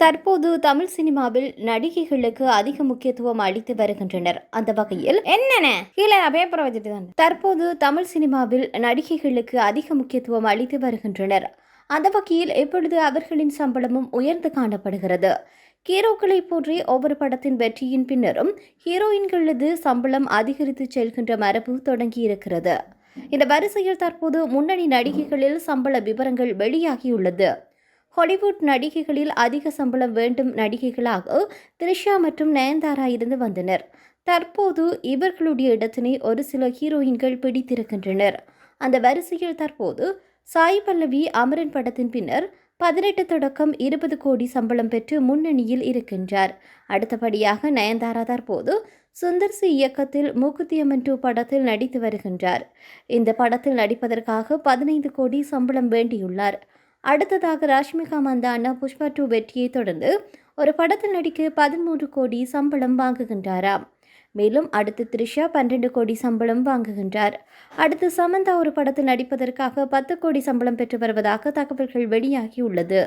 தற்போது தமிழ் சினிமாவில் நடிகைகளுக்கு அதிக முக்கியத்துவம் அளித்து வருகின்றனர். அந்த வகையில் என்னென்ன? கீழே பேப்பரை வச்சுட்டு தான். தற்போது தமிழ் சினிமாவில் நடிகைகளுக்கு அதிக முக்கியத்துவம் அளித்து வருகின்றனர். அந்த வகையில் இப்பொழுது அவர்களின் சம்பளமும் உயர்ந்து காணப்படுகிறது. ஹீரோக்களை போன்றே ஒவ்வொரு படத்தின் வெற்றியின் பின்னரும் ஹீரோயின்களது சம்பளம் அதிகரித்து செல்கின்ற மரபு தொடங்கியிருக்கிறது. இந்த வரிசையில் தற்போது முன்னணி நடிகைகளில் சம்பள விவரங்கள் வெளியாகியுள்ளது. ஹாலிவுட் நடிகைகளில் அதிக சம்பளம் வேண்டும் நடிகைகளாக த்ரிஷா மற்றும் நயன்தாரா இருந்து வந்தனர். தற்போது இவர்களுடைய இடத்தினை ஒரு சில ஹீரோயின்கள் பிடித்திருக்கின்றனர். அந்த வரிசையில் தற்போது சாய் பல்லவி அமரன் படத்தின் பின்னர் பதினெட்டு தொடக்கம் இருபது கோடி சம்பளம் பெற்று முன்னணியில் இருக்கின்றார். அடுத்தபடியாக நயன்தாரா தற்போது சுந்தர் சி இயக்கத்தில் மூக்குத்தியம்மன் டூ படத்தில் நடித்து வருகின்றார். இந்த படத்தில் நடிப்பதற்காக பதினைந்து கோடி சம்பளம் வேண்டியுள்ளார். அடுத்ததாக ராஷ்மிகா மந்தானா புஷ்பா டூ வெற்றியை தொடர்ந்து ஒரு படத்தில் நடிக்க பதிமூன்று கோடி சம்பளம் வாங்குகின்றாராம் மேலும் அடுத்து த்ரிஷா பன்னெண்டு கோடி சம்பளம் வாங்குகின்றார். அடுத்து சமந்தா ஒரு படத்தில் நடிப்பதற்காக பத்து கோடி சம்பளம் பெற்று வருவதாக தகவல்கள் வெளியாகியுள்ளது.